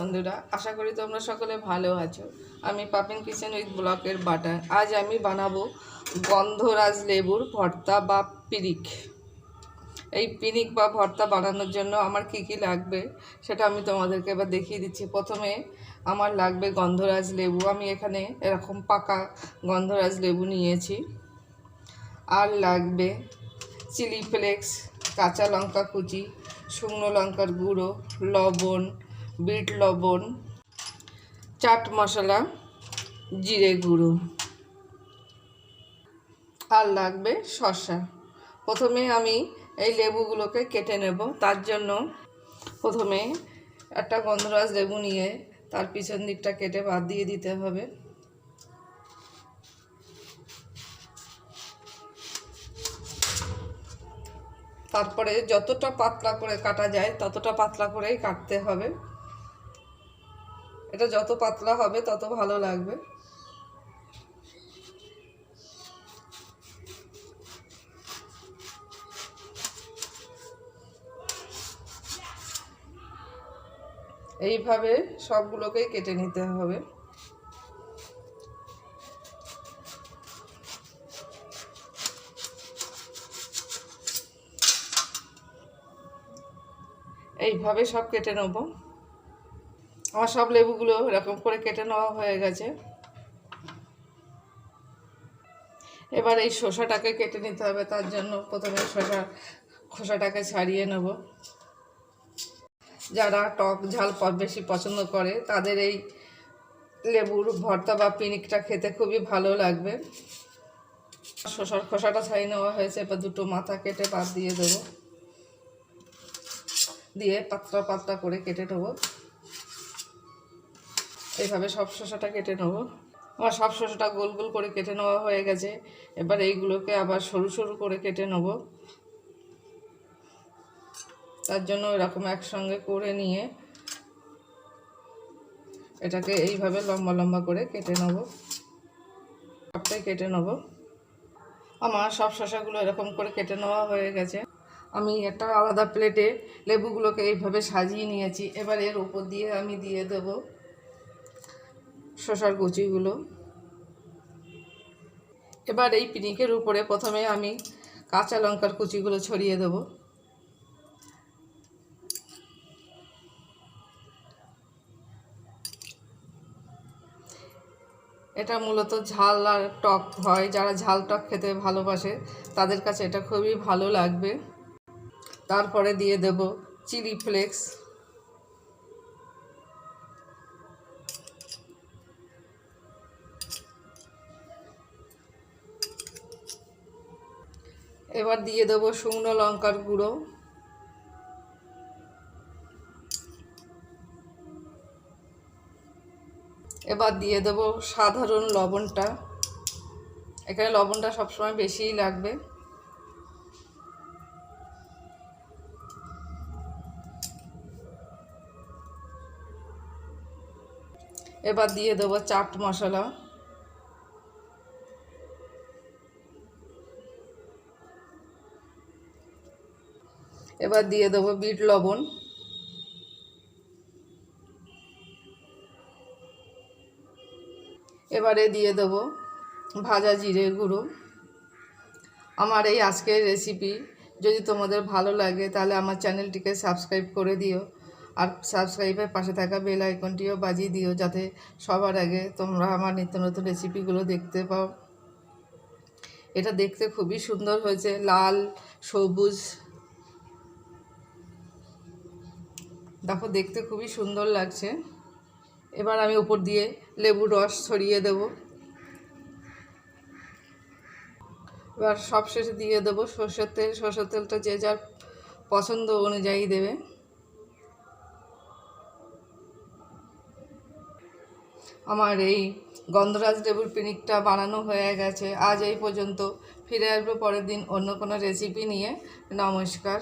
বন্ধুরা, আশা করি তোমরা সকলে ভালো আছো। আমি পাপিন কিচেন উইথ ব্লকের বাটার। আজ আমি বানাবো গন্ধরাজ লেবুর ভর্তা বা পিরিক। এই পিনিক বা ভর্তা বানানোর জন্য আমার কি কি লাগবে সেটা আমি তোমাদেরকে এবার দেখিয়ে দিচ্ছি। প্রথমে আমার লাগবে গন্ধরাজ লেবু। আমি এখানে এরকম পাকা গন্ধরাজ লেবু নিয়েছি। আর লাগবে চিলি ফ্লেক্স, কাঁচা লঙ্কা কুচি, শুকনো লঙ্কার গুঁড়ো, লবণ বিট লবণ, চাট মশলা, জিরে গুঁড়ো। আর লাগবে শসা। প্রথমে আমি এই লেবুগুলোকে কেটে নেব। তার জন্য প্রথমে একটা গন্ধরাজ লেবু নিয়ে তার পিছন দিকটা কেটে বাদ দিয়ে দিতে হবে। তারপরে যতটা পাতলা করে কাটা যায়, ততটা পাতলা করেই কাটতে হবে। এটা যত পাতলা হবে, তত ভালো লাগবে। এইভাবে সবগুলোকেই কেটে নিতে হবে। এইভাবে সব কেটে নেব। আমার সব লেবুগুলো এরকম করে কেটে নেওয়া হয়ে গেছে। এবার এই শসাটাকে কেটে নিতে হবে, তার জন্য প্রথমে শসা খোসাটাকে ছাড়িয়ে নেব। যারা টক ঝাল বেশি পছন্দ করে, তাদের এই লেবুর ভর্তা বা পিনিকটা খেতে খুবই ভালো লাগবে। শসার খোসাটা ছাড়িয়ে নেওয়া হয়েছে, এবার দুটো মাথা কেটে বাদ দিয়ে দেবো। দিয়ে পাতলা পাতলা করে কেটে নেব। এইভাবে সব শসাটা কেটে নেব। আমার সব শসাটা গোল গোল করে কেটে নেওয়া হয়ে গেছে। এবার এইগুলোকে আবার সরু সরু করে কেটে নেব। তার জন্য এরকম একসঙ্গে করে নিয়ে এটাকে এইভাবে লম্বা লম্বা করে কেটে নেব। সবটাই কেটে নেব। আমার সব শসাগুলো এরকম করে কেটে নেওয়া হয়ে গেছে। আমি একটা আলাদা প্লেটে লেবুগুলোকে এইভাবে সাজিয়ে নিয়েছি। এবার এর উপর দিয়ে আমি দিয়ে দেব। শসার কুচিগুলো। এবার এই পিনিকের উপরে প্রথমে আমি কাঁচা লঙ্কার কুচিগুলো ছড়িয়ে দেব। এটা মূলত ঝাল আর টক হয়। যারা ঝাল টক খেতে ভালোবাসে, তাদের কাছে এটা খুবই ভালো লাগবে। তারপরে দিয়ে দেব চিলি ফ্লেক্স। এবার দিয়ে দেবো শুকনো লঙ্কার গুঁড়ো। এবার দিয়ে দেবো সাধারণ লবণটা। এখানে লবণটা সবসময় বেশিই লাগবে। এবার দিয়ে দেবো চাট মশলা। এবার দিয়ে দেবো বিট লবণ। এবারে দিয়ে দেবো ভাজা জিরে গুঁড়ো। আমার এই আজকের রেসিপি যদি তোমাদের ভালো লাগে তাহলে আমার চ্যানেলটিকে সাবস্ক্রাইব করে দিও। আর সাবস্ক্রাইবের পাশে থাকা বেল আইকনটিও বাজিয়ে দিও যাতে সবার আগে তোমরা আমার নিত্য নতুন রেসিপিগুলো দেখতে পাও। এটা দেখতে খুবই সুন্দর হয়েছে, লাল, সবুজ দেখো, দেখতে খুবই সুন্দর লাগছে। এবার আমি উপর দিয়ে লেবুর রস ছড়িয়ে দেব। এবার সব শেষে দিয়ে দেবো সর্ষের তেল। সর্ষের তেলটা যে যার পছন্দ অনুযায়ী দেবে। আমার এই গন্ধরাজ লেবুর পিনিকটা বানানো হয়ে গেছে। আজ এই পর্যন্ত ফিরে আসব পরের দিন অন্য কোনো রেসিপি নিয়ে। নমস্কার।